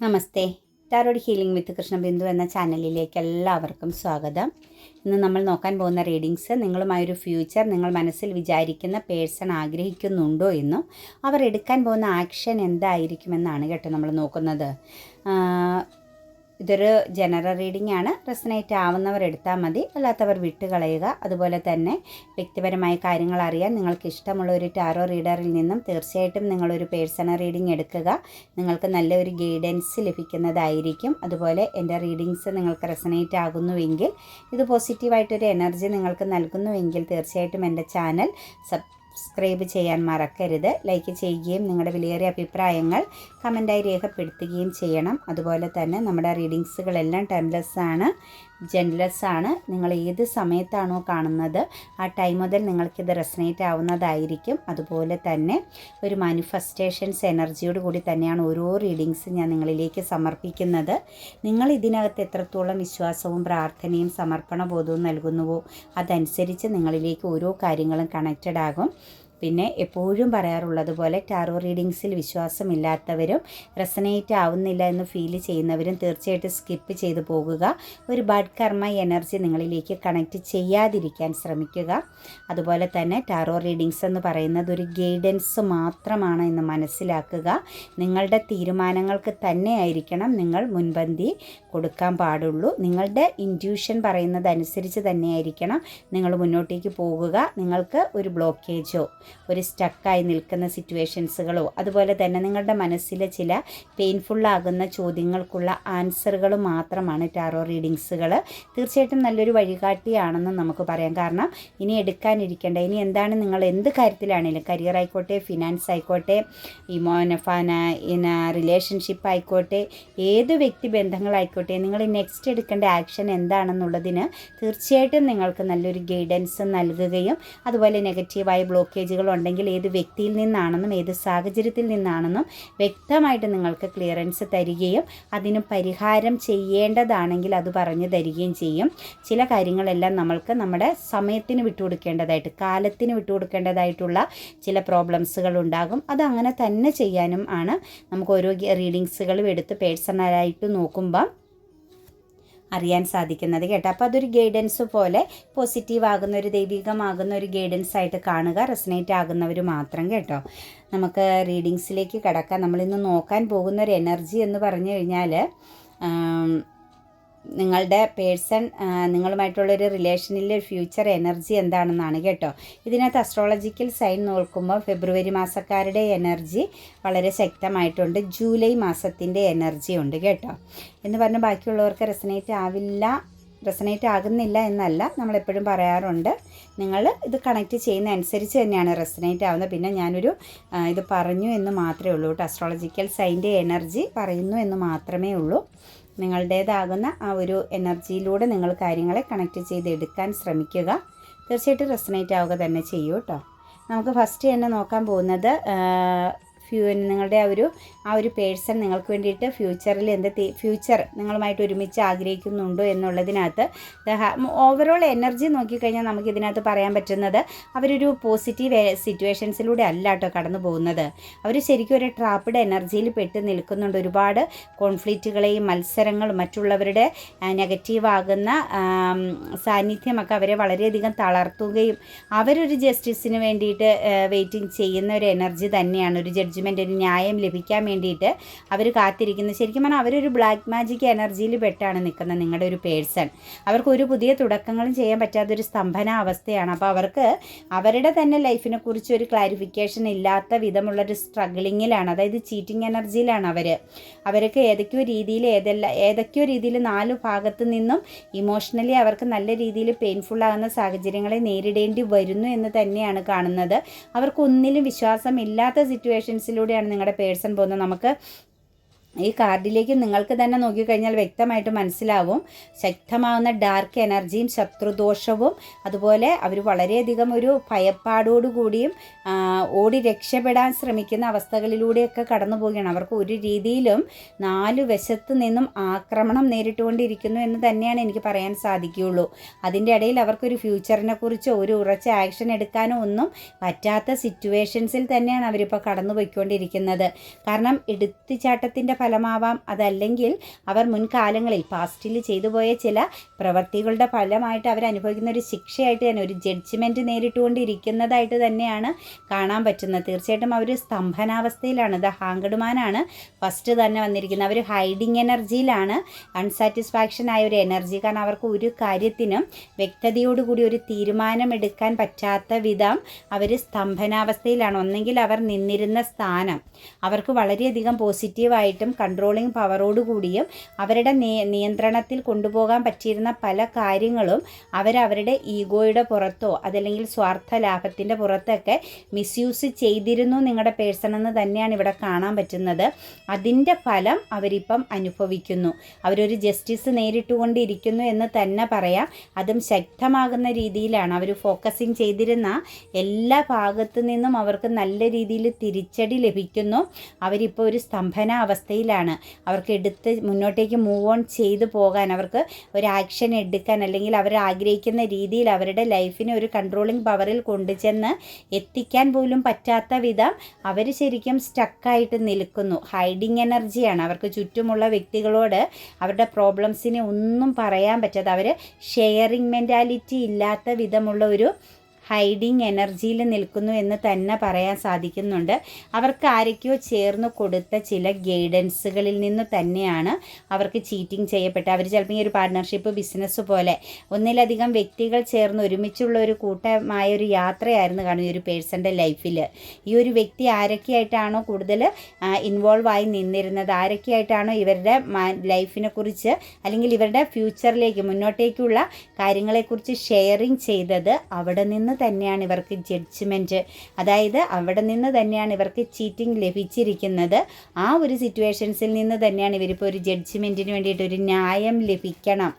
Namaste. Tarot healing with Krishnabindu എന്ന ചാനലിലേക്ക് എല്ലാവർക്കും സ്വാഗതം. ഇന്ന് നമ്മൾ നോക്കാൻ പോകുന്ന റീഡിങ്സ് നിങ്ങളുമായൊരു ഫ്യൂച്ചർ നിങ്ങൾ മനസ്സിൽ വിചാരിക്കുന്ന പേഴ്സൺ ആഗ്രഹിക്കുന്നുണ്ടോ എന്നും അവർ എടുക്കാൻ പോകുന്ന ആക്ഷൻ എന്തായിരിക്കുമെന്നാണ് കേട്ടോ നമ്മൾ നോക്കുന്നത്. ഇതൊരു ജനറൽ റീഡിംഗ് ആണ്. റെസനേറ്റ് ആവുന്നവർ എടുത്താൽ മതി. അല്ലാത്തവർ വിട്ടുകളയുക അതുപോലെ തന്നെ വ്യക്തിപരമായ കാര്യങ്ങൾ അറിയാൻ നിങ്ങൾക്ക് ഇഷ്ടമുള്ള ഒരു ടാറോ റീഡറിൽ നിന്നും തീർച്ചയായിട്ടും നിങ്ങളൊരു പേഴ്സണൽ റീഡിംഗ് എടുക്കുക. നിങ്ങൾക്ക് നല്ലൊരു ഗൈഡൻസ് ലഭിക്കുന്നതായിരിക്കും. അതുപോലെ എന്റെ റീഡിങ്സ് നിങ്ങൾക്ക് റെസനേറ്റ് ആകുന്നുവെങ്കിൽ ഇത് പോസിറ്റീവായിട്ടൊരു എനർജി നിങ്ങൾക്ക് നൽകുന്നുവെങ്കിൽ തീർച്ചയായിട്ടും എന്റെ ചാനൽ സബ്സ്ക്രൈബ് ചെയ്യാൻ മറക്കരുത്. ലൈക്ക് ചെയ്യുകയും നിങ്ങളുടെ വിലയേറിയ അഭിപ്രായങ്ങൾ കമന്റായി രേഖപ്പെടുത്തുകയും ചെയ്യണം. അതുപോലെ തന്നെ നമ്മുടെ റീഡിങ്സുകളെല്ലാം ടൈംലെസ് ആണ്. ജെൻലെസ് ആണ്. നിങ്ങൾ ഏത് സമയത്താണോ കാണുന്നത് ആ ടൈം മുതൽ നിങ്ങൾക്കിത് റെസനേറ്റ് ആവുന്നതായിരിക്കും. അതുപോലെ തന്നെ ഒരു മാനിഫെസ്റ്റേഷൻസ് എനർജിയോട് കൂടി തന്നെയാണ് ഓരോ റീഡിങ്സ് ഞാൻ നിങ്ങളിലേക്ക് സമർപ്പിക്കുന്നത്. നിങ്ങൾ ഇതിനകത്ത് എത്രത്തോളം വിശ്വാസവും പ്രാർത്ഥനയും സമർപ്പണ ബോധവും നൽകുന്നുവോ അതനുസരിച്ച് നിങ്ങളിലേക്ക് ഓരോ കാര്യങ്ങളും കണക്റ്റഡ് ആകും. പിന്നെ എപ്പോഴും പറയാറുള്ളത് പോലെ ടാറോ റീഡിങ്സിൽ വിശ്വാസമില്ലാത്തവരും റെസനേറ്റ് ആവുന്നില്ല എന്ന് ഫീൽ ചെയ്യുന്നവരും തീർച്ചയായിട്ടും സ്കിപ്പ് ചെയ്തു പോകുക. ഒരു ബാഡ് കർമ്മ എനർജി നിങ്ങളിലേക്ക് കണക്റ്റ് ചെയ്യാതിരിക്കാൻ ശ്രമിക്കുക. അതുപോലെ തന്നെ ടാറോ റീഡിങ്സ് എന്ന് പറയുന്നത് ഒരു ഗൈഡൻസ് മാത്രമാണ് എന്ന് മനസ്സിലാക്കുക. നിങ്ങളുടെ തീരുമാനങ്ങൾക്ക് തന്നെ ആയിരിക്കണം നിങ്ങൾ മുൻപന്തി കൊടുക്കാൻ പാടുള്ളൂ. നിങ്ങളുടെ ഇന്റ്യൂഷൻ പറയുന്നതനുസരിച്ച് തന്നെയായിരിക്കണം നിങ്ങൾ മുന്നോട്ടേക്ക് പോകുക. നിങ്ങൾക്ക് ഒരു ബ്ലോക്കേജോ ഒരു സ്റ്റക്കായി നിൽക്കുന്ന സിറ്റുവേഷൻസുകളോ അതുപോലെ തന്നെ നിങ്ങളുടെ മനസ്സിലെ ചില പെയിൻഫുള്ളാകുന്ന ചോദ്യങ്ങൾക്കുള്ള ആൻസറുകൾ മാത്രമാണ് ടാറോ റീഡിങ്സുകൾ തീർച്ചയായിട്ടും നല്ലൊരു വഴികാട്ടിയാണെന്ന് നമുക്ക് പറയാം. കാരണം ഇനി എടുക്കാനിരിക്കേണ്ട ഇനി എന്താണ് നിങ്ങൾ എന്ത് കാര്യത്തിലാണെങ്കിലും കരിയർ ആയിക്കോട്ടെ ഫിനാൻസ് ആയിക്കോട്ടെ ഇമോനഫാന ഇന റിലേഷൻഷിപ്പ് ആയിക്കോട്ടെ ഏത് വ്യക്തി ബന്ധങ്ങളായിക്കോട്ടെ നിങ്ങൾ നെക്സ്റ്റ് എടുക്കേണ്ട ആക്ഷൻ എന്താണെന്നുള്ളതിന് തീർച്ചയായിട്ടും നിങ്ങൾക്ക് നല്ലൊരു ഗൈഡൻസ് നൽകുകയും അതുപോലെ നെഗറ്റീവായ ബ്ലോക്കേജുകൾ ഉണ്ടെങ്കിൽ ഏത് വ്യക്തിയിൽ നിന്നാണെന്നും ഏത് സാഹചര്യത്തിൽ നിന്നാണെന്നും വ്യക്തമായിട്ട് നിങ്ങൾക്ക് ക്ലിയറൻസ് തരികയും അതിന് പരിഹാരം ചെയ്യേണ്ടതാണെങ്കിൽ അത് പറഞ്ഞു തരികയും ചെയ്യും. ചില കാര്യങ്ങളെല്ലാം നമ്മൾക്ക് നമ്മുടെ സമയത്തിന് വിട്ടുകൊടുക്കേണ്ടതായിട്ട് കാലത്തിന് വിട്ടുകൊടുക്കേണ്ടതായിട്ടുള്ള ചില പ്രോബ്ലംസുകൾ ഉണ്ടാകും. അത് അങ്ങനെ തന്നെ ചെയ്യാനും ആണ്. നമുക്ക് ഓരോ റീഡിങ്സുകളും എടുത്ത് പേഴ്സണലായിട്ട് നോക്കുമ്പം അറിയാൻ സാധിക്കുന്നത് കേട്ടോ. അപ്പോൾ അതൊരു ഗൈഡൻസ് പോലെ പോസിറ്റീവ് ആകുന്ന ഒരു ദൈവികമാകുന്ന ഒരു ഗൈഡൻസ് ആയിട്ട് കാണുക റെസനേറ്റ് ആകുന്നവർ മാത്രം കേട്ടോ. നമുക്ക് റീഡിങ്സിലേക്ക് കിടക്കാം. നമ്മളിന്ന് നോക്കാൻ പോകുന്ന ഒരു എനർജി എന്ന് പറഞ്ഞു കഴിഞ്ഞാൽ നിങ്ങളുടെ പേഴ്സൺ നിങ്ങളുമായിട്ടുള്ളൊരു റിലേഷനിലെ ഫ്യൂച്ചർ എനർജി എന്താണെന്നാണ് കേട്ടോ. ഇതിനകത്ത് അസ്ട്രോളജിക്കൽ സൈൻ നോക്കുമ്പോൾ ഫെബ്രുവരി മാസക്കാരുടെ എനർജി വളരെ ശക്തമായിട്ടുണ്ട്. ജൂലൈ മാസത്തിന്റെ എനർജി ഉണ്ട് കേട്ടോ. എന്ന് പറഞ്ഞ് ബാക്കിയുള്ളവർക്ക് റെസനേറ്റ് ആവില്ല റെസനേറ്റ് ആകുന്നില്ല എന്നല്ല നമ്മളെപ്പോഴും പറയാറുണ്ട്. നിങ്ങൾ ഇത് കണക്റ്റ് ചെയ്യുന്ന അനുസരിച്ച് തന്നെയാണ് റെസനേറ്റ് ആവുന്നത്. പിന്നെ ഞാനൊരു ഇത് പറഞ്ഞു എന്ന് മാത്രമേ ഉള്ളൂ കേട്ടോ. അസ്ട്രോളജിക്കൽ സൈന്റെ എനർജി പറയുന്നു എന്ന് മാത്രമേ ഉള്ളൂ. നിങ്ങളുടേതാകുന്ന ആ ഒരു എനർജിയിലൂടെ നിങ്ങൾ കാര്യങ്ങളെ കണക്ട് ചെയ്തെടുക്കാൻ ശ്രമിക്കുക. തീർച്ചയായിട്ടും റെസനേറ്റ് ആവുക തന്നെ ചെയ്യൂ കേട്ടോ നമുക്ക് ഫസ്റ്റ് തന്നെ നോക്കാൻ പോകുന്നത് ഫ്യൂ നിങ്ങളുടെ ആ ഒരു ആ ഒരു പേഴ്സൺ നിങ്ങൾക്ക് വേണ്ടിയിട്ട് ഫ്യൂച്ചറിൽ എന്ത് ഫ്യൂച്ചർ നിങ്ങളുമായിട്ട് ഒരുമിച്ച് ആഗ്രഹിക്കുന്നുണ്ടോ എന്നുള്ളതിനകത്ത് ഓവറോൾ എനർജി നോക്കിക്കഴിഞ്ഞാൽ നമുക്ക് ഇതിനകത്ത് പറയാൻ പറ്റുന്നത് അവരൊരു പോസിറ്റീവ് സിറ്റുവേഷൻസിലൂടെ അല്ല കേട്ടോ കടന്നു പോകുന്നത്. അവർ ശരിക്കും ഒരു ട്രാപ്പിഡ് എനർജിയിൽ പെട്ട് നിൽക്കുന്നുണ്ട്. ഒരുപാട് കോൺഫ്ലിക്റ്റുകളെയും മത്സരങ്ങളും മറ്റുള്ളവരുടെ നെഗറ്റീവാകുന്ന സാന്നിധ്യമൊക്കെ അവരെ വളരെയധികം തളർത്തുകയും അവരൊരു ജസ്റ്റിസിന് വേണ്ടിയിട്ട് വെയിറ്റിംഗ് ചെയ്യുന്ന ഒരു എനർജി തന്നെയാണ് ഒരു ജഡ്ജ്മെന്റ് ഒരു ന്യായം ലഭിക്കാൻ വേണ്ടിയിട്ട് അവർ കാത്തിരിക്കുന്നത് ശരിക്കും പറഞ്ഞാൽ അവരൊരു ബ്ലാക്ക് മാജിക് എനർജിയിൽ പെട്ടാണ് നിൽക്കുന്നത് നിങ്ങളുടെ ഒരു പേഴ്സൺ അവർക്ക് ഒരു പുതിയ തുടക്കങ്ങളും ചെയ്യാൻ പറ്റാത്തൊരു സ്തംഭന അവസ്ഥയാണ്. അപ്പോൾ അവർക്ക് അവരുടെ തന്നെ ലൈഫിനെ കുറിച്ച് ഒരു ക്ലാരിഫിക്കേഷൻ ഇല്ലാത്ത വിധമുള്ളൊരു സ്ട്രഗ്ലിങ്ങിലാണ് അതായത് ചീറ്റിംഗ് എനർജിയിലാണ് അവർ അവർക്ക് ഏതൊക്കെയോ രീതിയിൽ ഏതെല്ലാം ഏതൊക്കെയോ രീതിയിൽ നാല് ഭാഗത്തു നിന്നും ഇമോഷണലി അവർക്ക് നല്ല രീതിയിൽ പെയിൻഫുൾ ആകുന്ന സാഹചര്യങ്ങളെ നേരിടേണ്ടി വരുന്നു എന്ന് തന്നെയാണ് കാണുന്നത്. അവർക്ക് ഒന്നിലും വിശ്വാസമില്ലാത്ത സിറ്റുവേഷൻസിലൂടെയാണ് നിങ്ങളുടെ പേഴ്സൺ പോകുന്നത്. നമുക്ക് ഈ കാർഡിലേക്ക് നിങ്ങൾക്ക് തന്നെ നോക്കിക്കഴിഞ്ഞാൽ വ്യക്തമായിട്ട് മനസ്സിലാവും. ശക്തമാവുന്ന ഡാർക്ക് എനർജിയും ശത്രുദോഷവും അതുപോലെ അവർ വളരെയധികം ഒരു ഭയപ്പാടോടുകൂടിയും കൂടിയും ഓടി രക്ഷപ്പെടാൻ ശ്രമിക്കുന്ന അവസ്ഥകളിലൂടെയൊക്കെ കടന്നു പോവുകയാണ്. അവർക്ക് ഒരു രീതിയിലും നാല് വശത്ത് നിന്നും ആക്രമണം നേരിട്ടുകൊണ്ടിരിക്കുന്നു എന്ന് തന്നെയാണ് എനിക്ക് പറയാൻ സാധിക്കുകയുള്ളൂ. അതിന്റെ ഇടയിൽ അവർക്കൊരു ഫ്യൂച്ചറിനെ കുറിച്ചോ ഒരു ഉറച്ച ആക്ഷൻ എടുക്കാനോ ഒന്നും പറ്റാത്ത സിറ്റുവേഷൻസിൽ തന്നെയാണ് അവരിപ്പോൾ കടന്നു പോയിക്കൊണ്ടിരിക്കുന്നത് കാരണം എടുത്തുചാട്ടത്തിന്റെ ഫലമാവാം. അതല്ലെങ്കിൽ അവർ മുൻകാലങ്ങളിൽ പാസ്റ്റിൽ ചെയ്തു പോയ ചില പ്രവൃത്തികളുടെ ഫലമായിട്ട് അവർ അനുഭവിക്കുന്ന ഒരു ശിക്ഷയായിട്ട് തന്നെ ഒരു ജഡ്ജ്മെന്റ് നേരിട്ടുകൊണ്ടിരിക്കുന്നതായിട്ട് തന്നെയാണ് കാണാൻ പറ്റുന്നത്. തീർച്ചയായിട്ടും അവർ സ്തംഭനാവസ്ഥയിലാണ്. ദ ഹാങ്കഡുമാനാണ് ഫസ്റ്റ് തന്നെ വന്നിരിക്കുന്നത്. അവർ ഹൈഡിങ് എനർജിയിലാണ് അൺസാറ്റിസ്ഫാക്ഷൻ ആയ ഒരു എനർജി കാരണം അവർക്ക് ഒരു കാര്യത്തിനും വ്യക്തതയോടുകൂടി ഒരു തീരുമാനമെടുക്കാൻ പറ്റാത്ത വിധം അവർ സ്തംഭനാവസ്ഥയിലാണ്. ഒന്നെങ്കിൽ അവർ നിന്നിരുന്ന സ്ഥാനം. അവർക്ക് വളരെയധികം പോസിറ്റീവായിട്ടും കൺട്രോളിങ് പവറോടുകൂടിയും അവരുടെ നിയന്ത്രണത്തിൽ കൊണ്ടുപോകാൻ പറ്റിയിരുന്ന പല കാര്യങ്ങളും അവരവരുടെ ഈഗോയുടെ പുറത്തോ അതല്ലെങ്കിൽ സ്വാർത്ഥ ലാഭത്തിന്റെ പുറത്തൊക്കെ മിസ്യൂസ് ചെയ്തിരുന്നു നിങ്ങളുടെ പേഴ്സൺ എന്ന് തന്നെയാണ് ഇവിടെ കാണാൻ പറ്റുന്നത്. അതിന്റെ ഫലം അവരിപ്പം അനുഭവിക്കുന്നു. അവരൊരു ജസ്റ്റിസ് നേരിട്ടുകൊണ്ടിരിക്കുന്നു എന്ന് തന്നെ പറയാം. അതും ശക്തമാകുന്ന രീതിയിലാണ്. അവർ ഫോക്കസിങ് ചെയ്തിരുന്ന എല്ലാ ഭാഗത്തു നിന്നും അവർക്ക് നല്ല രീതിയിൽ തിരിച്ചടി ലഭിക്കുന്നു. അവരിപ്പോൾ ഒരു സ്തംഭന അവസ്ഥയിലാണ്. അവർക്ക് എടുത്ത് മുന്നോട്ടേക്ക് മൂവ് ഓൺ ചെയ്തു പോകാൻ അവർക്ക് ഒരു ആക്ഷൻ എടുക്കാൻ അല്ലെങ്കിൽ അവർ ആഗ്രഹിക്കുന്ന രീതിയിൽ അവരുടെ ലൈഫിനെ ഒരു കൺട്രോളിങ് പവറിൽ കൊണ്ടുചെന്ന് എത്തിക്കാൻ പോലും പറ്റാത്ത വിധം അവർ ശരിക്കും സ്റ്റക്കായിട്ട് നിൽക്കുന്നു. ഹൈഡിങ് എനർജിയാണ് അവർക്ക് ചുറ്റുമുള്ള വ്യക്തികളോട് അവരുടെ പ്രോബ്ലംസിനെ ഒന്നും പറയാൻ പറ്റാതെ അവർ ഷെയറിങ് മെന്റാലിറ്റി ഇല്ലാത്ത വിധമുള്ള ഒരു ഹൈഡിങ് എനർജിയിൽ നിൽക്കുന്നു എന്ന് തന്നെ പറയാൻ സാധിക്കുന്നുണ്ട്. അവർക്ക് ആരൊക്കെയോ ചേർന്ന് കൊടുത്ത ചില ഗൈഡൻസുകളിൽ നിന്ന് തന്നെയാണ് അവർക്ക് ചീറ്റിംഗ് ചെയ്യപ്പെട്ട അവർ ചിലപ്പോൾ ഈ ഒരു പാർട്ട്ണർഷിപ്പ് ബിസിനസ് പോലെ ഒന്നിലധികം വ്യക്തികൾ ചേർന്ന് ഒരുമിച്ചുള്ള ഒരു കൂട്ടമായ ഒരു യാത്രയായിരുന്നു കാണും ഈ ഒരു പേഴ്സന്റെ ലൈഫിൽ ഈ ഒരു വ്യക്തി ആരൊക്കെയായിട്ടാണോ കൂടുതൽ ഇൻവോൾവ് ആയി നിന്നിരുന്നത്? ആരൊക്കെയായിട്ടാണോ ഇവരുടെ ലൈഫിനെ കുറിച്ച് അല്ലെങ്കിൽ ഇവരുടെ ഫ്യൂച്ചറിലേക്ക് മുന്നോട്ടേക്കുള്ള കാര്യങ്ങളെക്കുറിച്ച് ഷെയറിങ് ചെയ്തത് അവിടെ നിന്ന് തന്നെയാണ് ഇവർക്ക് ജഡ്ജ്മെന്റ് അതായത് അവിടെ നിന്ന് തന്നെയാണ് ഇവർക്ക് ചീറ്റിംഗ് ലഭിച്ചിരിക്കുന്നത്. ആ ഒരു സിറ്റുവേഷൻസിൽ നിന്ന് തന്നെയാണ് ഇവരിപ്പോൾ ഒരു ജഡ്ജ്മെന്റിന് വേണ്ടിയിട്ട് ഒരു ന്യായം ലഭിക്കണം.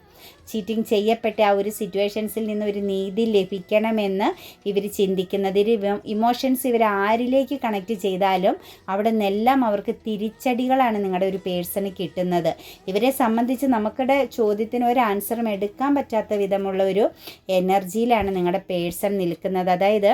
ചീറ്റിംഗ് ചെയ്യപ്പെട്ട ആ ഒരു സിറ്റുവേഷൻസിൽ നിന്ന് ഒരു നീതി ലഭിക്കണമെന്ന് ഇവർ ചിന്തിക്കുന്നത്. ഇമോഷൻസ് ഇവർ ആരിലേക്ക് കണക്ട് ചെയ്താലും അവിടെ നിന്നെല്ലാം അവർക്ക് തിരിച്ചടികളാണ് നിങ്ങളുടെ ഒരു പേഴ്സണ് കിട്ടുന്നത്. ഇവരെ സംബന്ധിച്ച് നമുക്കിടെ ചോദ്യത്തിന് ഒരു ആൻസറും എടുക്കാൻ പറ്റാത്ത വിധമുള്ള ഒരു എനർജിയിലാണ് നിങ്ങളുടെ പേഴ്സൺ നിൽക്കുന്നത്. അതായത്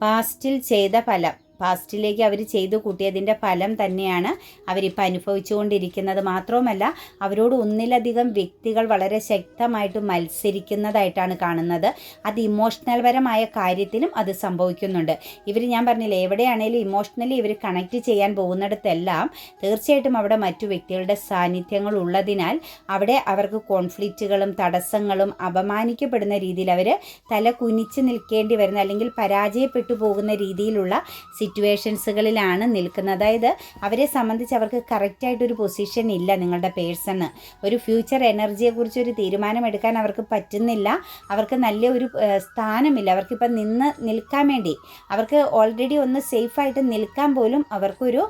പാസ്റ്റിൽ ചെയ്ത ഫലം പാസ്റ്റിലേക്ക് അവർ ചെയ്തു കൂട്ടിയതിന്റെ ഫലം തന്നെയാണ് അവരിപ്പോൾ അനുഭവിച്ചുകൊണ്ടിരിക്കുന്നത്. മാത്രവുമല്ല അവരോട് ഒന്നിലധികം വ്യക്തികൾ വളരെ ശക്തമായിട്ട് മത്സരിക്കുന്നതായിട്ടാണ് കാണുന്നത്. അത് ഇമോഷണൽ പരമായ കാര്യത്തിലും അത് സംഭവിക്കുന്നുണ്ട്. ഇവർ ഞാൻ പറഞ്ഞില്ലേ എവിടെയാണേലും ഇമോഷണലി ഇവർ കണക്ട് ചെയ്യാൻ പോകുന്നിടത്തെല്ലാം തീർച്ചയായിട്ടും അവിടെ മറ്റു വ്യക്തികളുടെ സാന്നിധ്യങ്ങൾ ഉള്ളതിനാൽ അവിടെ അവർക്ക് കോൺഫ്ലിക്റ്റുകളും തടസ്സങ്ങളും അപമാനിക്കപ്പെടുന്ന രീതിയിൽ അവർ തല കുനിച്ച് നിൽക്കേണ്ടി വരുന്ന അല്ലെങ്കിൽ പരാജയപ്പെട്ടു പോകുന്ന രീതിയിലുള്ള സിറ്റുവേഷൻസുകളിലാണ് നിൽക്കുന്നത്. അതായത് അവരെ സംബന്ധിച്ച് അവർക്ക് കറക്റ്റായിട്ടൊരു പൊസിഷൻ ഇല്ല നിങ്ങളുടെ പേഴ്സണ് ഒരു ഫ്യൂച്ചർ എനർജിയെക്കുറിച്ച് ഒരു തീരുമാനമെടുക്കാൻ അവർക്ക് പറ്റുന്നില്ല. അവർക്ക് നല്ല ഒരു സ്ഥാനമില്ല. അവർക്കിപ്പം നിന്ന് നിൽക്കാൻ വേണ്ടി അവർക്ക് ഓൾറെഡി ഒന്ന് സേഫായിട്ട് നിൽക്കാൻ പോലും അവർക്കൊരു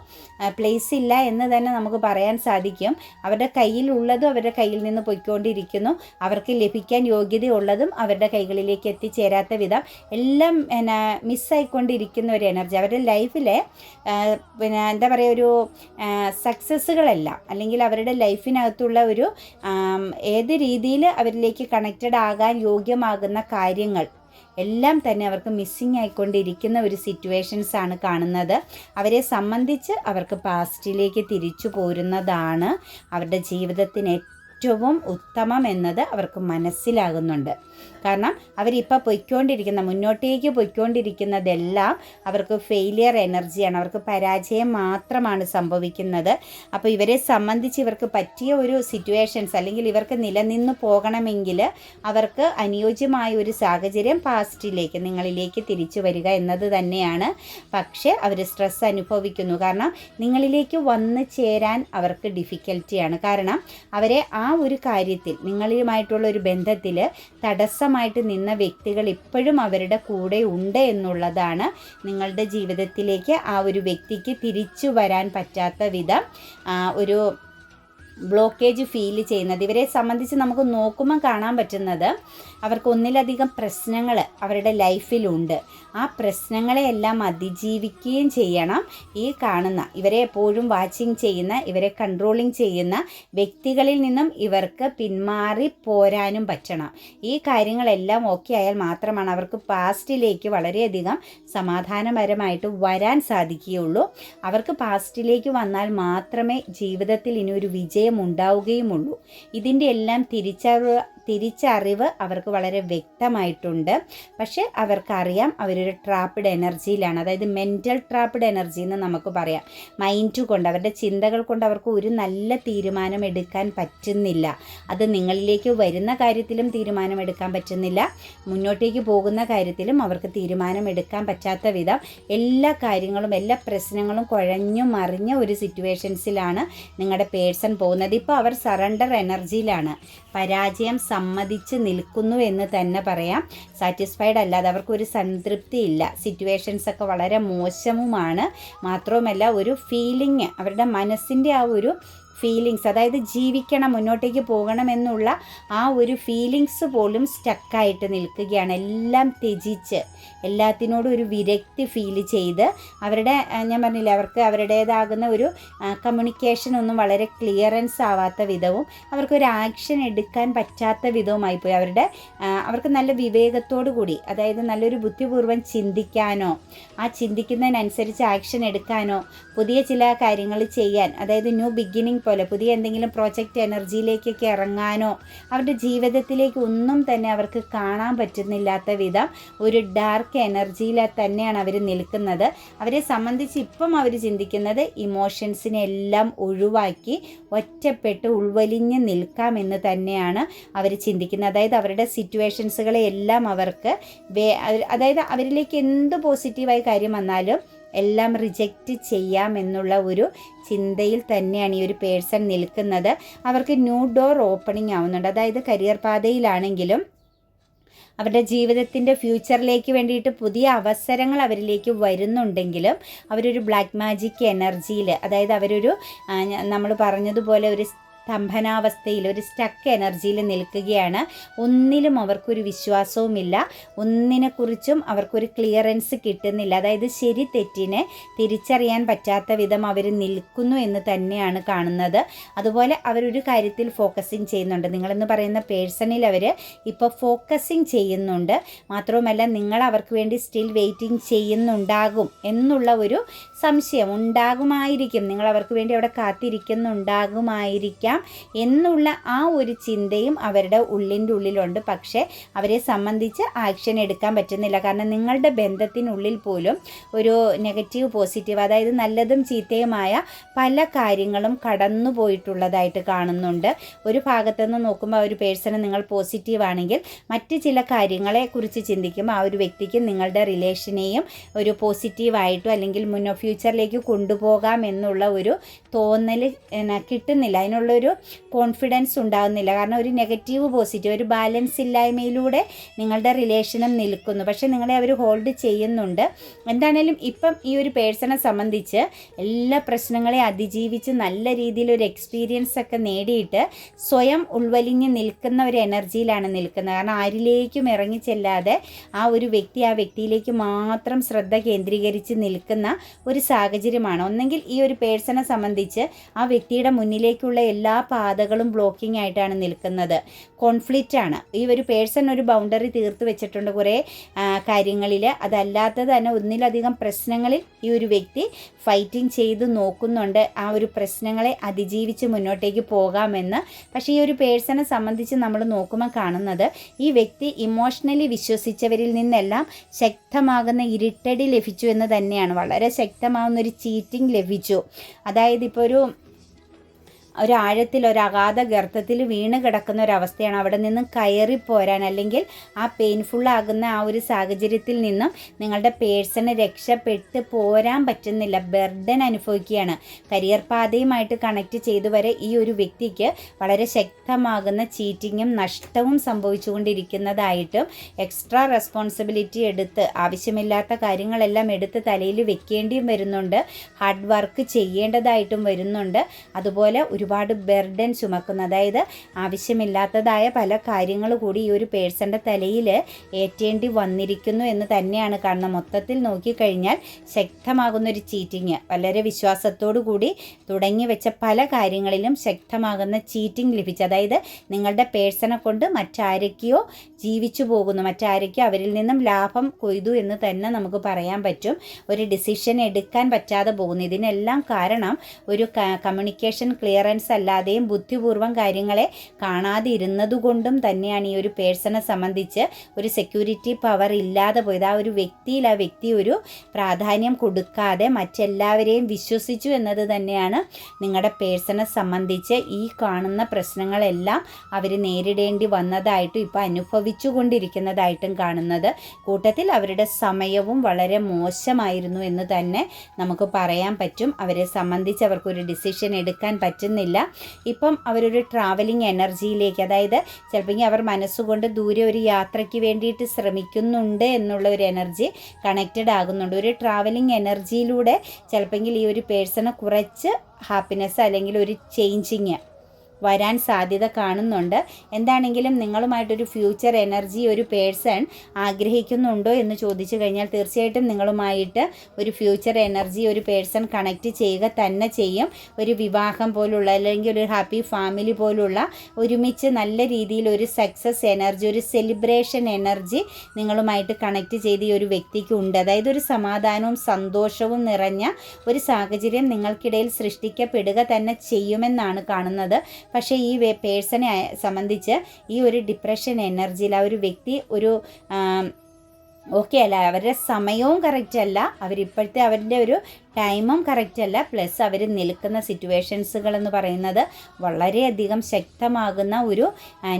പ്ലേസ് ഇല്ല എന്ന് തന്നെ നമുക്ക് പറയാൻ സാധിക്കും. അവരുടെ കയ്യിലുള്ളതും അവരുടെ കയ്യിൽ നിന്ന് പൊയ്ക്കൊണ്ടിരിക്കുന്നു. അവർക്ക് ലഭിക്കാൻ യോഗ്യതയുള്ളതും അവരുടെ കൈകളിലേക്ക് എത്തിച്ചേരാത്ത വിധം എല്ലാം എന്നാ മിസ്സായിക്കൊണ്ടിരിക്കുന്ന ഒരു എനർജി അവരുടെ ലൈഫിലെ പിന്നെ എന്താ പറയുക ഒരു സക്സസ്സുകളല്ല അല്ലെങ്കിൽ അവരുടെ ലൈഫിനകത്തുള്ള ഒരു ഏത് രീതിയിൽ അവരിലേക്ക് കണക്റ്റഡ് ആകാൻ യോഗ്യമാകുന്ന കാര്യങ്ങൾ. എല്ലാം തന്നെ അവർക്ക് മിസ്സിങ് ആയിക്കൊണ്ടിരിക്കുന്ന ഒരു സിറ്റുവേഷൻസ് ആണ് കാണുന്നത്. അവരെ സംബന്ധിച്ച് അവർക്ക് പാസ്റ്റിലേക്ക് തിരിച്ചു പോരുന്നതാണ് അവരുടെ ജീവിതത്തിന് ഏറ്റവും ഉത്തമം എന്നത് അവർക്ക് മനസ്സിലാകുന്നുണ്ട്. കാരണം അവരിപ്പോൾ പൊയ്ക്കൊണ്ടിരിക്കുന്ന മുന്നോട്ടേക്ക് പൊയ്ക്കൊണ്ടിരിക്കുന്നതെല്ലാം അവർക്ക് ഫെയിലിയർ എനർജിയാണ് അവർക്ക് പരാജയം മാത്രമാണ് സംഭവിക്കുന്നത്. അപ്പോൾ ഇവരെ സംബന്ധിച്ച് ഇവർക്ക് പറ്റിയ ഒരു സിറ്റുവേഷൻസ് അല്ലെങ്കിൽ ഇവർക്ക് നിലനിന്ന് പോകണമെങ്കിൽ അവർക്ക് അനുയോജ്യമായ ഒരു സാഹചര്യം പാസ്റ്റിലേക്ക് നിങ്ങളിലേക്ക് തിരിച്ചു വരിക എന്നത് തന്നെയാണ്. പക്ഷേ അവർ സ്ട്രെസ് അനുഭവിക്കുന്നു. കാരണം നിങ്ങളിലേക്ക് വന്നു ചേരാൻ അവർക്ക് ഡിഫിക്കൽറ്റിയാണ് കാരണം അവരെ ആ ഒരു കാര്യത്തിൽ നിങ്ങളുമായിട്ടുള്ള ഒരു ബന്ധത്തിൽ തടസ്സമായിട്ട് നിന്ന വ്യക്തികൾ ഇപ്പോഴും അവരുടെ കൂടെ ഉണ്ട് എന്നുള്ളതാണ് നിങ്ങളുടെ ജീവിതത്തിലേക്ക് ആ ഒരു വ്യക്തിക്ക് തിരിച്ചു വരാൻ പറ്റാത്ത വിധം ഒരു ബ്ലോക്കേജ് ഫീൽ ചെയ്യുന്നത്. ഇവരെ സംബന്ധിച്ച് നമുക്ക് നോക്കുമ്പോൾ കാണാൻ പറ്റുന്നത് അവർക്ക് ഒന്നിലധികം പ്രശ്നങ്ങൾ അവരുടെ ലൈഫിലുണ്ട്. ആ പ്രശ്നങ്ങളെയെല്ലാം അതിജീവിക്കുകയും ചെയ്യണം. ഈ കാണുന്ന ഇവരെ എപ്പോഴും വാച്ചിങ് ചെയ്യുന്ന ഇവരെ കൺട്രോളിങ് ചെയ്യുന്ന വ്യക്തികളിൽ നിന്നും ഇവർക്ക് പിന്മാറി പോരാനും പറ്റണം. ഈ കാര്യങ്ങളെല്ലാം ഓക്കെ ആയാൽ മാത്രമാണ് അവർക്ക് പാസ്റ്റിലേക്ക് വളരെയധികം സമാധാനപരമായിട്ട് വരാൻ സാധിക്കുകയുള്ളൂ. അവർക്ക് പാസ്റ്റിലേക്ക് വന്നാൽ മാത്രമേ ജീവിതത്തിൽ ഇനി ഒരു വിജയം ഉണ്ടാവുകയുമുള്ളൂ. ഇതിന്റെ എല്ലാം തിരിച്ചറിവ് തിരിച്ചറിവ് അവർക്ക് വളരെ വ്യക്തമായിട്ടുണ്ട്. പക്ഷെ അവർക്കറിയാം അവരൊരു ട്രാപ്പിഡ് എനർജിയിലാണ് അതായത് മെന്റൽ ട്രാപ്പിഡ് എനർജി എന്ന് നമുക്ക് പറയാം. മൈൻഡ് കൊണ്ട് അവരുടെ ചിന്തകൾ കൊണ്ട് അവർക്ക് ഒരു നല്ല തീരുമാനം എടുക്കാൻ പറ്റുന്നില്ല. അത് നിങ്ങളിലേക്ക് വരുന്ന കാര്യത്തിലും തീരുമാനം എടുക്കാൻ പറ്റുന്നില്ല. മുന്നോട്ടേക്ക് പോകുന്ന കാര്യത്തിലും അവർക്ക് തീരുമാനം എടുക്കാൻ പറ്റാത്ത വിധം എല്ലാ കാര്യങ്ങളും എല്ലാ പ്രശ്നങ്ങളും കുഴഞ്ഞു മറിഞ്ഞ ഒരു സിറ്റുവേഷൻസിലാണ് നിങ്ങളുടെ പേഴ്സൺ പോകുന്നത്. ഇപ്പോൾ അവർ സറണ്ടർ എനർജിയിലാണ് പരാജയം സമ്മതിച്ച് നിൽക്കുന്നു എന്ന് തന്നെ പറയാം. സാറ്റിസ്ഫൈഡ് അല്ലാതെ അവർക്കൊരു സിറ്റുവേഷൻസ് ഒക്കെ വളരെ മോശവുമാണ്. മാത്രവുമല്ല ഒരു ഫീലിംഗ് അവരുടെ മനസ്സിന്റെ ആ ഒരു ഫീലിങ്സ് അതായത് ജീവിക്കണം മുന്നോട്ടേക്ക് പോകണം എന്നുള്ള ആ ഒരു ഫീലിങ്സ് പോലും സ്റ്റക്കായിട്ട് നിൽക്കുകയാണ്. എല്ലാം ത്യജിച്ച് എല്ലാത്തിനോടും ഒരു വിരക്തി ഫീൽ ചെയ്ത് അവരുടെ ഞാൻ പറഞ്ഞില്ലേ അവർക്ക് അവരുടേതാകുന്ന ഒരു കമ്മ്യൂണിക്കേഷൻ ഒന്നും വളരെ ക്ലിയറൻസ് ആവാത്ത വിധവും അവർക്കൊരു ആക്ഷൻ എടുക്കാൻ പറ്റാത്ത വിധവുമായിപ്പോയി അവരുടെ അവർക്ക് നല്ല വിവേകത്തോടു കൂടി അതായത് നല്ലൊരു ബുദ്ധിപൂർവം ചിന്തിക്കാനോ ആ ചിന്തിക്കുന്നതിനനുസരിച്ച് ആക്ഷൻ എടുക്കാനോ പുതിയ ചില കാര്യങ്ങൾ ചെയ്യാൻ അതായത് ന്യൂ ബിഗിനിങ് പോലെ പുതിയ എന്തെങ്കിലും പ്രോജക്റ്റ് എനർജിയിലേക്കൊക്കെ ഇറങ്ങാനോ അവരുടെ ജീവിതത്തിലേക്ക് ഒന്നും തന്നെ അവർക്ക് കാണാൻ പറ്റുന്നില്ലാത്ത വിധം ഒരു ഡാർക്ക് എനർജിയിൽ തന്നെയാണ് അവർ നിൽക്കുന്നത്. അവരെ സംബന്ധിച്ച് ഇപ്പം അവർ ചിന്തിക്കുന്നത് ഇമോഷൻസിനെ എല്ലാം ഒഴിവാക്കി ഒറ്റപ്പെട്ട് ഉൾവലിഞ്ഞ് നിൽക്കാമെന്ന് തന്നെയാണ് അവർ ചിന്തിക്കുന്നത്. അതായത് അവരുടെ സിറ്റുവേഷൻസുകളെ എല്ലാം അവർക്ക് അതായത് അവരിലേക്ക് എന്ത് പോസിറ്റീവായ കാര്യം വന്നാലും എല്ലാം റിജക്റ്റ് ചെയ്യാമെന്നുള്ള ഒരു ചിന്തയിൽ തന്നെയാണ് ഈ ഒരു പേഴ്സൺ നിൽക്കുന്നത്. അവർക്ക് ന്യൂ ഡോർ ഓപ്പണിംഗ് ആവുന്നുണ്ട്. അതായത് കരിയർ പാതയിലാണെങ്കിലും അവരുടെ ജീവിതത്തിന്റെ ഫ്യൂച്ചറിലേക്ക് വേണ്ടിയിട്ട് പുതിയ അവസരങ്ങൾ അവരിലേക്ക് വരുന്നുണ്ടെങ്കിലും അവരൊരു ബ്ലാക്ക് മാജിക് എനർജിയിൽ അതായത് അവരൊരു നമ്മൾ പറഞ്ഞതുപോലെ ഒരു സ്തംഭനാവസ്ഥയിൽ ഒരു സ്റ്റക്ക് എനർജിയിൽ നിൽക്കുകയാണ്. ഒന്നിലും അവർക്കൊരു വിശ്വാസവുമില്ല. ഒന്നിനെക്കുറിച്ചും അവർക്കൊരു ക്ലിയറൻസ് കിട്ടുന്നില്ല. അതായത് ശരി തെറ്റിനെ തിരിച്ചറിയാൻ പറ്റാത്ത വിധം അവർ നിൽക്കുന്നു എന്ന് തന്നെയാണ് കാണുന്നത്. അതുപോലെ അവരൊരു കാര്യത്തിൽ ഫോക്കസിങ് ചെയ്യുന്നുണ്ട്. നിങ്ങളെന്ന് പറയുന്ന പേഴ്സണിൽ അവർ ഇപ്പോൾ ഫോക്കസിങ് ചെയ്യുന്നുണ്ട്. മാത്രവുമല്ല നിങ്ങൾ അവർക്ക് വേണ്ടി സ്റ്റിൽ വെയിറ്റിംഗ് ചെയ്യുന്നുണ്ടാകും എന്നുള്ള ഒരു സംശയം ഉണ്ടാകുമായിരിക്കും. നിങ്ങൾ അവർക്ക് വേണ്ടി അവിടെ കാത്തിരിക്കുന്നുണ്ടാകുമായിരിക്കാം. ചെയ്യാം എന്നുള്ള ആ ഒരു ചിന്തയും അവരുടെ ഉള്ളിന്റെ ഉള്ളിലുണ്ട്. പക്ഷേ അവരെ സംബന്ധിച്ച് ആക്ഷൻ എടുക്കാൻ പറ്റുന്നില്ല. കാരണം നിങ്ങളുടെ ബന്ധത്തിനുള്ളിൽ പോലും ഒരു നെഗറ്റീവ് പോസിറ്റീവ് അതായത് നല്ലതും ചീത്തയുമായ പല കാര്യങ്ങളും കടന്നു പോയിട്ടുള്ളതായിട്ട് കാണുന്നുണ്ട്. ഒരു ഭാഗത്തുനിന്ന് നോക്കുമ്പോൾ ആ ഒരു പേഴ്സണ് നിങ്ങൾ പോസിറ്റീവ് ആണെങ്കിൽ മറ്റ് ചില കാര്യങ്ങളെക്കുറിച്ച് ചിന്തിക്കുമ്പോൾ ആ ഒരു വ്യക്തിക്ക് നിങ്ങളുടെ റിലേഷനെയും ഒരു പോസിറ്റീവായിട്ടോ അല്ലെങ്കിൽ മുന്നോ ഫ്യൂച്ചറിലേക്ക് കൊണ്ടുപോകാം എന്നുള്ള ഒരു തോന്നൽ കിട്ടുന്നില്ല. അതിനുള്ളൊരു ഒരു കോൺഫിഡൻസ് ഉണ്ടാകുന്നില്ല കാരണം ഒരു നെഗറ്റീവ് പോസിറ്റീവ് ഒരു ബാലൻസ് ഇല്ലായ്മയിലൂടെ നിങ്ങളുടെ റിലേഷനും നിൽക്കുന്നു. പക്ഷേ നിങ്ങളെ അവർ ഹോൾഡ് ചെയ്യുന്നുണ്ട്. എന്താണേലും ഇപ്പം ഈ ഒരു പേഴ്സണെ സംബന്ധിച്ച് എല്ലാ പ്രശ്നങ്ങളെ അതിജീവിച്ച് നല്ല രീതിയിൽ ഒരു എക്സ്പീരിയൻസ് ഒക്കെ നേടിയിട്ട് സ്വയം ഉൾവലിഞ്ഞ് നിൽക്കുന്ന ഒരു എനർജിയിലാണ് നിൽക്കുന്നത്. കാരണം ആരിലേക്കും ഇറങ്ങി ചെല്ലാതെ ആ ഒരു വ്യക്തി ആ വ്യക്തിയിലേക്ക് മാത്രം ശ്രദ്ധ കേന്ദ്രീകരിച്ച് നിൽക്കുന്ന ഒരു സാഹചര്യമാണ്. ഒന്നെങ്കിൽ ഈ ഒരു പേഴ്സണെ സംബന്ധിച്ച് ആ വ്യക്തിയുടെ മുന്നിലേക്കുള്ള എല്ലാ പാതകളും ബ്ലോക്കിംഗ് ആയിട്ടാണ് നിൽക്കുന്നത്. കോൺഫ്ലിക്റ്റ് ആണ്. ഈ ഒരു പേഴ്സൺ ഒരു ബൗണ്ടറി തീർത്ത് വെച്ചിട്ടുണ്ട് കുറേ കാര്യങ്ങളിൽ അതല്ലാത്ത തന്നെ ഒന്നിലധികം പ്രശ്നങ്ങളിൽ ഈ ഒരു വ്യക്തി ഫൈറ്റിംഗ് ചെയ്ത് നോക്കുന്നുണ്ട്. ആ ഒരു പ്രശ്നങ്ങളെ അതിജീവിച്ച് മുന്നോട്ടേക്ക് പോകാമെന്ന്. പക്ഷേ ഈ ഒരു പേഴ്സണെ സംബന്ധിച്ച് നമ്മൾ നോക്കുമ്പോൾ കാണുന്നത് ഈ വ്യക്തി ഇമോഷണലി വിശ്വസിച്ചവരിൽ നിന്നെല്ലാം ശക്തമാകുന്ന ഇരുട്ടടി ലഭിച്ചു എന്ന് തന്നെയാണ്. വളരെ ശക്തമാകുന്ന ഒരു ചീറ്റിംഗ് ലഭിച്ചു. അതായത് ഇപ്പോൾ ഒരു ഒരാഴത്തിൽ ഒരു അഗാധ ഗർത്തത്തിൽ വീണ് കിടക്കുന്ന ഒരവസ്ഥയാണ് അവിടെ നിന്ന് കയറി പോരാൻ അല്ലെങ്കിൽ ആ പെയിൻഫുള്ളാകുന്ന ആ ഒരു സാഹചര്യത്തിൽ നിന്നും നിങ്ങളുടെ പേഴ്സണ് രക്ഷപ്പെട്ട് പോരാൻ പറ്റുന്നില്ല ബർഡൻ അനുഭവിക്കുകയാണ്. കരിയർ പാതയുമായിട്ട് കണക്ട് ചെയ്തു വരെ ഈ ഒരു വ്യക്തിക്ക് വളരെ ശക്തമാകുന്ന ചീറ്റിങ്ങും നഷ്ടവും സംഭവിച്ചുകൊണ്ടിരിക്കുന്നതായിട്ടും എക്സ്ട്രാ റെസ്പോൺസിബിലിറ്റി എടുത്ത് ആവശ്യമില്ലാത്ത കാര്യങ്ങളെല്ലാം എടുത്ത് തലയിൽ വെക്കേണ്ടിയും വരുന്നുണ്ട് ഹാർഡ് വർക്ക് ചെയ്യേണ്ടതായിട്ടും വരുന്നുണ്ട്. അതുപോലെ ഒരു ഒരുപാട് ബെർഡൻ ചുമക്കുന്ന. അതായത് ആവശ്യമില്ലാത്തതായ പല കാര്യങ്ങൾ കൂടി ഈ ഒരു പേഴ്സന്റെ തലയിൽ ഏറ്റേണ്ടി വന്നിരിക്കുന്നു എന്ന് തന്നെയാണ് കാരണം മൊത്തത്തിൽ നോക്കിക്കഴിഞ്ഞാൽ ശക്തമാകുന്ന ഒരു ചീറ്റിങ് വളരെ വിശ്വാസത്തോടു കൂടി തുടങ്ങി വെച്ച പല കാര്യങ്ങളിലും ശക്തമാകുന്ന ചീറ്റിംഗ് ലഭിച്ചു. അതായത് നിങ്ങളുടെ പേഴ്സണെ കൊണ്ട് മറ്റാരൊക്കെയോ ജീവിച്ചു പോകുന്നു. മറ്റാരൊക്കെ അവരിൽ നിന്നും ലാഭം കൊയ്തു എന്ന് തന്നെ നമുക്ക് പറയാൻ പറ്റും. ഒരു ഡിസിഷൻ എടുക്കാൻ പറ്റാതെ പോകുന്നു. ഇതിനെല്ലാം കാരണം ഒരു കമ്മ്യൂണിക്കേഷൻ ക്ലിയറൻസ് അല്ലാതെയും ബുദ്ധിപൂർവം കാര്യങ്ങളെ കാണാതെ ഇരുന്നതുകൊണ്ടും തന്നെയാണ് ഈ ഒരു പേഴ്സണെ സംബന്ധിച്ച് ഒരു സെക്യൂരിറ്റി പവർ ഇല്ലാതെ പോയത്. ആ ഒരു വ്യക്തിയിൽ ആ വ്യക്തി ഒരു പ്രാധാന്യം കൊടുക്കാതെ മറ്റെല്ലാവരെയും വിശ്വസിച്ചു എന്നത് തന്നെയാണ് നിങ്ങളുടെ പേഴ്സണെ സംബന്ധിച്ച് ഈ കാണുന്ന പ്രശ്നങ്ങളെല്ലാം അവർ നേരിടേണ്ടി വന്നതായിട്ടും ഇപ്പോൾ അനുഭവിച്ചു കൊണ്ടിരിക്കുന്നതായിട്ടും കാണുന്നത്. കൂട്ടത്തിൽ അവരുടെ സമയവും വളരെ മോശമായിരുന്നു എന്ന് തന്നെ നമുക്ക് പറയാൻ പറ്റും. അവരെ സംബന്ധിച്ച് അവർക്കൊരു ഡിസിഷൻ എടുക്കാൻ പറ്റുന്നില്ല. ഇപ്പം അവരൊരു ട്രാവലിംഗ് എനർജിയിലേക്ക് അതായത് ചിലപ്പോൾ അവർ മനസ്സുകൊണ്ട് ദൂരെ ഒരു യാത്രയ്ക്ക് വേണ്ടിയിട്ട് ശ്രമിക്കുന്നുണ്ട് എന്നുള്ള ഒരു എനർജി കണക്റ്റഡ് ആകുന്നുണ്ട്. ഒരു ട്രാവലിംഗ് എനർജിയിലൂടെ ചിലപ്പോൾ ഈ ഒരു പേഴ്സണെ കുറച്ച് ഹാപ്പിനെസ് അല്ലെങ്കിൽ ഒരു ചേഞ്ചിങ് വരാൻ സാധ്യത കാണുന്നുണ്ട്. എന്താണെങ്കിലും നിങ്ങളുമായിട്ടൊരു ഫ്യൂച്ചർ എനർജി ഒരു പേഴ്സൺ ആഗ്രഹിക്കുന്നുണ്ടോ എന്ന് ചോദിച്ചു കഴിഞ്ഞാൽ തീർച്ചയായിട്ടും നിങ്ങളുമായിട്ട് ഒരു ഫ്യൂച്ചർ എനർജി ഒരു പേഴ്സൺ കണക്റ്റ് ചെയ്യുക തന്നെ ചെയ്യും. ഒരു വിവാഹം പോലുള്ള അല്ലെങ്കിൽ ഒരു ഹാപ്പി ഫാമിലി പോലുള്ള ഒരുമിച്ച് നല്ല രീതിയിൽ ഒരു സക്സസ് എനർജി ഒരു സെലിബ്രേഷൻ എനർജി നിങ്ങളുമായിട്ട് കണക്റ്റ് ചെയ്ത് ഈ ഒരു വ്യക്തിക്ക് ഉണ്ട്. അതായത് ഒരു സമാധാനവും സന്തോഷവും നിറഞ്ഞ ഒരു സാഹചര്യം നിങ്ങൾക്കിടയിൽ സൃഷ്ടിക്കപ്പെടുക തന്നെ ചെയ്യുമെന്നാണ് കാണുന്നത്. പക്ഷേ ഈ പേഴ്സണെ സംബന്ധിച്ച് ഈ ഒരു ഡിപ്രഷൻ എനർജിയിൽ ആ ഒരു വ്യക്തി ഒരു ഓക്കെ അല്ല അവരുടെ സമയവും കറക്റ്റ് അല്ല. അവരിപ്പോഴത്തെ അവരുടെ ഒരു ടൈമും കറക്റ്റ് അല്ല. പ്ലസ് അവർ നിൽക്കുന്ന സിറ്റുവേഷൻസുകൾ എന്ന് പറയുന്നത് വളരെയധികം ശക്തമാകുന്ന ഒരു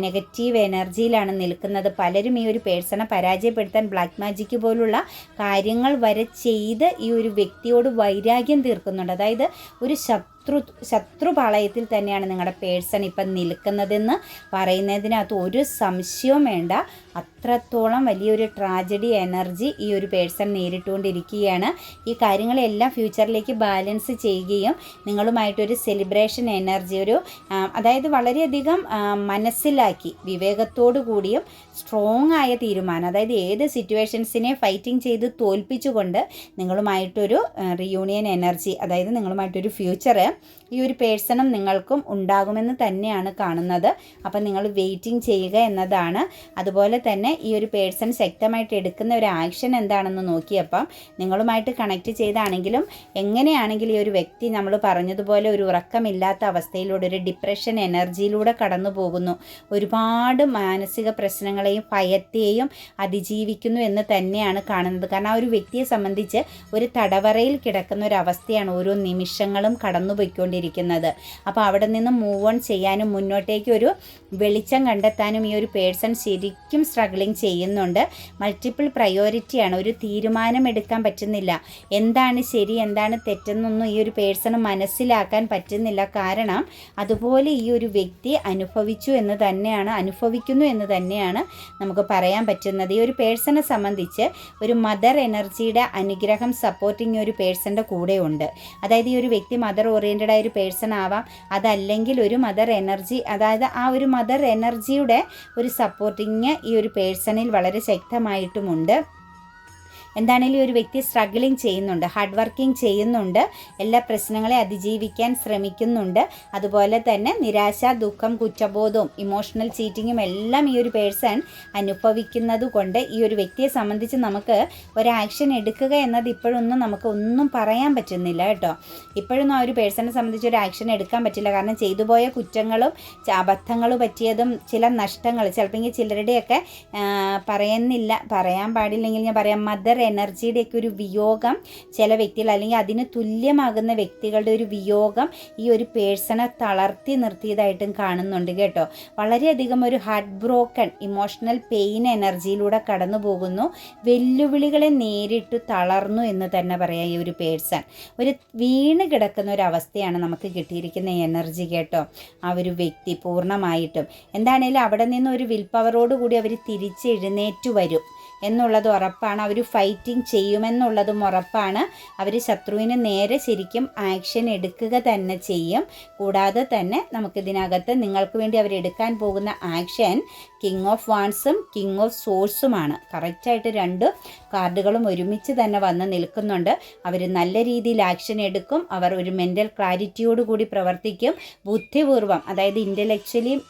നെഗറ്റീവ് എനർജിയിലാണ് നിൽക്കുന്നത്. പലരും ഈ ഒരു പേഴ്സണെ പരാജയപ്പെടുത്താൻ ബ്ലാക്ക് മാജിക്ക് പോലുള്ള കാര്യങ്ങൾ വരെ ചെയ്ത് ഈ ഒരു വ്യക്തിയോട് വൈരാഗ്യം തീർക്കുന്നുണ്ട്. അതായത് ഒരു ശത്രു ശത്രുപാളയത്തിൽ തന്നെയാണ് നിങ്ങളുടെ പേഴ്സൺ ഇപ്പം നിൽക്കുന്നതെന്ന് പറയുന്നതിനകത്ത് ഒരു സംശയവും വേണ്ട. അത്രത്തോളം വലിയൊരു ട്രാജഡി എനർജി ഈ ഒരു പേഴ്സൺ നേരിട്ടുകൊണ്ടിരിക്കുകയാണ്. ഈ കാര്യങ്ങളെല്ലാം ഫ്യൂച്ചറിലേക്ക് ബാലൻസ് ചെയ്യുകയും നിങ്ങളുമായിട്ടൊരു സെലിബ്രേഷൻ എനർജി ഒരു അതായത് വളരെയധികം മനസ്സിലാക്കി വിവേകത്തോടു കൂടിയും സ്ട്രോങ് ആയ തീരുമാനം അതായത് ഏത് സിറ്റുവേഷൻസിനെ ഫൈറ്റിംഗ് ചെയ്ത് തോൽപ്പിച്ചുകൊണ്ട് നിങ്ങളുമായിട്ടൊരു റിയൂണിയൻ എനർജി അതായത് നിങ്ങളുമായിട്ടൊരു ഫ്യൂച്ചർ ഈ ഒരു പേഴ്സണും നിങ്ങൾക്കും ഉണ്ടാകുമെന്ന് തന്നെയാണ് കാണുന്നത്. അപ്പം നിങ്ങൾ വെയിറ്റിംഗ് ചെയ്യുക എന്നതാണ്. അതുപോലെ തന്നെ ഈ ഒരു പേഴ്സൺ ശക്തമായിട്ട് എടുക്കുന്ന ഒരു ആക്ഷൻ എന്താണെന്ന് നോക്കിയപ്പം നിങ്ങളുമായിട്ട് കണക്ട് ചെയ്താണെങ്കിലും എങ്ങനെയാണെങ്കിലും ഈ ഒരു വ്യക്തി നമ്മൾ പറഞ്ഞതുപോലെ ഒരു ഉറക്കമില്ലാത്ത അവസ്ഥയിലൂടെ ഒരു ഡിപ്രഷൻ എനർജിയിലൂടെ കടന്നു പോകുന്നു. ഒരുപാട് മാനസിക പ്രശ്നങ്ങളെയും ഭയത്തെയും അതിജീവിക്കുന്നു എന്ന് തന്നെയാണ് കാണുന്നത്. കാരണം ആ ഒരു വ്യക്തിയെ സംബന്ധിച്ച് ഒരു തടവറയിൽ കിടക്കുന്ന ഒരു അവസ്ഥയാണ് ഓരോ നിമിഷങ്ങളും കടന്നു പോയിക്കൊണ്ടിരിക്കുന്നത് അപ്പോൾ അവിടെ നിന്ന് മൂവ് ഓൺ ചെയ്യാനും മുന്നോട്ടേക്ക് ഒരു വെളിച്ചം കണ്ടെത്താനും ഈ ഒരു പേഴ്സൺ ശരിക്കും സ്ട്രഗ്ലിങ് ചെയ്യുന്നുണ്ട്. മൾട്ടിപ്പിൾ പ്രയോറിറ്റിയാണ് ഒരു തീരുമാനം എടുക്കാൻ പറ്റുന്നില്ല. എന്താണ് ശരി എന്താണ് തെറ്റെന്നൊന്നും ഈ ഒരു പേഴ്സണ് മനസ്സിലാക്കാൻ പറ്റുന്നില്ല. കാരണം അതുപോലെ ഈ ഒരു വ്യക്തി അനുഭവിച്ചു എന്ന് തന്നെയാണ് അനുഭവിക്കുന്നു എന്ന് തന്നെയാണ് നമുക്ക് പറയാൻ പറ്റുന്നത്. ഈ ഒരു പേഴ്സണെ സംബന്ധിച്ച് ഒരു മദർ എനർജിയുടെ അനുഗ്രഹം സപ്പോർട്ടിങ് ഒരു പേഴ്സന്റെ കൂടെ ഉണ്ട് അതായത് ഈ ഒരു വ്യക്തി മദർ ഓറിയന്റഡ് ആയ ഒരു പേഴ്സൺ ആവാം. അതല്ലെങ്കിൽ ഒരു മദർ എനർജി അതായത് ആ ഒരു മദർ എനർജിയുടെ ഒരു സപ്പോർട്ടിങ് ഈ ഒരു പേഴ്സണിൽ വളരെ ശക്തമായിട്ടുമുണ്ട്. എന്താണെങ്കിലും ഒരു വ്യക്തി സ്ട്രഗിളിങ് ചെയ്യുന്നുണ്ട് ഹാർഡ് വർക്കിംഗ് ചെയ്യുന്നുണ്ട് എല്ലാ പ്രശ്നങ്ങളെ അതിജീവിക്കാൻ ശ്രമിക്കുന്നുണ്ട് അതുപോലെ തന്നെ നിരാശ ദുഃഖം കുറ്റബോധവും ഇമോഷണൽ ചീറ്റിങ്ങും എല്ലാം ഈ ഒരു പേഴ്സൺ അനുഭവിക്കുന്നത് കൊണ്ട് ഈ ഒരു വ്യക്തിയെ സംബന്ധിച്ച് നമുക്ക് ഒരു ആക്ഷൻ എടുക്കുക എന്നത് ഇപ്പോഴൊന്നും നമുക്ക് ഒന്നും പറയാൻ പറ്റുന്നില്ല കേട്ടോ. ഇപ്പോഴൊന്നും ആ ഒരു പേഴ്സണെ സംബന്ധിച്ച് ഒരു ആക്ഷൻ എടുക്കാൻ പറ്റില്ല. കാരണം ചെയ്തു പോയ കുറ്റങ്ങളും അബദ്ധങ്ങളും പറ്റിയതും ചില നഷ്ടങ്ങൾ ചിലപ്പോൾ ചിലരുടെയൊക്കെ പറയുന്നില്ല പറയാൻ പാടില്ലെങ്കിൽ ഞാൻ പറയാം മദർ എനർജിയുടെയൊക്കെ ഒരു വിയോഗം ചില വ്യക്തികൾ അല്ലെങ്കിൽ അതിന് തുല്യമാകുന്ന വ്യക്തികളുടെ ഒരു വിയോഗം ഈ ഒരു പേഴ്സണെ തളർത്തി നിർത്തിയതായിട്ടും കാണുന്നുണ്ട് കേട്ടോ. വളരെയധികം ഒരു ഹാർട്ട് ബ്രോക്കൺ ഇമോഷണൽ പെയിൻ എനർജിയിലൂടെ കടന്നു പോകുന്നു. വെല്ലുവിളികളെ നേരിട്ട് തളർന്നു എന്ന് തന്നെ പറയാം ഈ ഒരു പേഴ്സൺ. ഒരു വീണ് കിടക്കുന്ന ഒരു അവസ്ഥയാണ് നമുക്ക് കിട്ടിയിരിക്കുന്ന എനർജി കേട്ടോ. ആ ഒരു വ്യക്തി പൂർണമായിട്ടും. എന്താണേലും അവിടെ നിന്ന് ഒരു വിൽ പവറോട് കൂടി അവർ തിരിച്ചെഴുന്നേറ്റ് വരും. എന്നുള്ളത് ഉറപ്പാണ്. അവർ ഫൈറ്റിംഗ് ചെയ്യുമെന്നുള്ളതും ഉറപ്പാണ്. അവർ ശത്രുവിന് നേരെ ശരിക്കും ആക്ഷൻ എടുക്കുക തന്നെ ചെയ്യും. കൂടാതെ തന്നെ നമുക്കിതിനകത്ത് നിങ്ങൾക്ക് വേണ്ടി അവർ എടുക്കാൻ പോകുന്ന ആക്ഷൻ കിങ് ഓഫ് വാൺസും കിങ് ഓഫ് സോഴ്സുമാണ് കറക്റ്റായിട്ട് രണ്ട് കാർഡുകളും ഒരുമിച്ച് തന്നെ വന്ന് നിൽക്കുന്നുണ്ട്. അവർ നല്ല രീതിയിൽ ആക്ഷൻ എടുക്കും. അവർ ഒരു മെന്റൽ ക്ലാരിറ്റിയോട് കൂടി പ്രവർത്തിക്കും. ബുദ്ധിപൂർവം അതായത് ഇന്റലക്ച്വലി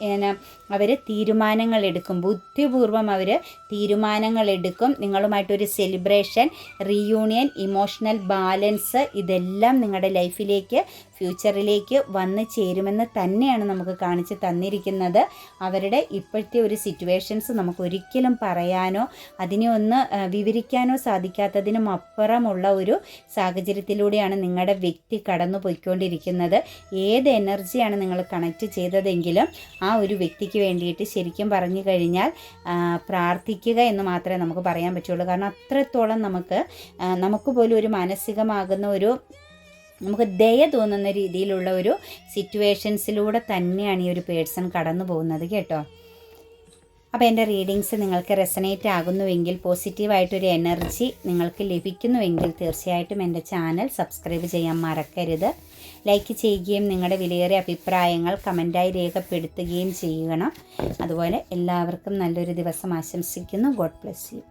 അവർ തീരുമാനങ്ങൾ എടുക്കും. ബുദ്ധിപൂർവം അവർ തീരുമാനങ്ങൾ എടുക്കും. നിങ്ങളുമായിട്ടൊരു സെലിബ്രേഷൻ റീയൂണിയൻ ഇമോഷണൽ ബാലൻസ് ഇതെല്ലാം നിങ്ങളുടെ ലൈഫിലേക്ക് ഫ്യൂച്ചറിലേക്ക് വന്ന് ചേരുമെന്ന് തന്നെയാണ് നമുക്ക് കാണിച്ച് തന്നിരിക്കുന്നത്. അവരുടെ ഇപ്പോഴത്തെ ഒരു സിറ്റുവേഷൻസ് നമുക്ക് ഒരിക്കലും പറയാനോ അതിനെ ഒന്ന് വിവരിക്കാനോ സാധിക്കാത്തതിനും അപ്പുറമുള്ള ഒരു സാഹചര്യത്തിലൂടെയാണ് നിങ്ങളുടെ വ്യക്തി കടന്നു പോയിക്കൊണ്ടിരിക്കുന്നത് ഏത് എനർജിയാണ് നിങ്ങൾ കണക്റ്റ് ചെയ്തതെങ്കിലും ആ ഒരു വ്യക്തിക്ക് വേണ്ടിയിട്ട് ശരിക്കും പറഞ്ഞു കഴിഞ്ഞാൽ പ്രാർത്ഥിക്കുക എന്ന് മാത്രമേ നമുക്ക് പറയാൻ പറ്റുള്ളൂ. കാരണം അത്രത്തോളം നമുക്ക് നമുക്ക് പോലും ഒരു മാനസികമാകുന്ന ഒരു നമുക്ക് ദയ തോന്നുന്ന രീതിയിലുള്ള ഒരു സിറ്റുവേഷൻസിലൂടെ തന്നെയാണ് ഈ ഒരു പേഴ്സൺ കടന്നു പോകുന്നത് കേട്ടോ. അപ്പോൾ എന്റെ റീഡിങ്സ് നിങ്ങൾക്ക് റെസനേറ്റ് ആകുന്നുവെങ്കിൽ പോസിറ്റീവായിട്ടൊരു എനർജി നിങ്ങൾക്ക് ലഭിക്കുന്നുവെങ്കിൽ തീർച്ചയായിട്ടും എന്റെ ചാനൽ സബ്സ്ക്രൈബ് ചെയ്യാൻ മറക്കരുത്. ലൈക്ക് ചെയ്യുകയും നിങ്ങളുടെ വിലയേറിയ അഭിപ്രായങ്ങൾ കമന്റായി രേഖപ്പെടുത്തുകയും ചെയ്യണം. അതുപോലെ എല്ലാവർക്കും നല്ലൊരു ദിവസം ആശംസിക്കുന്നു. God bless you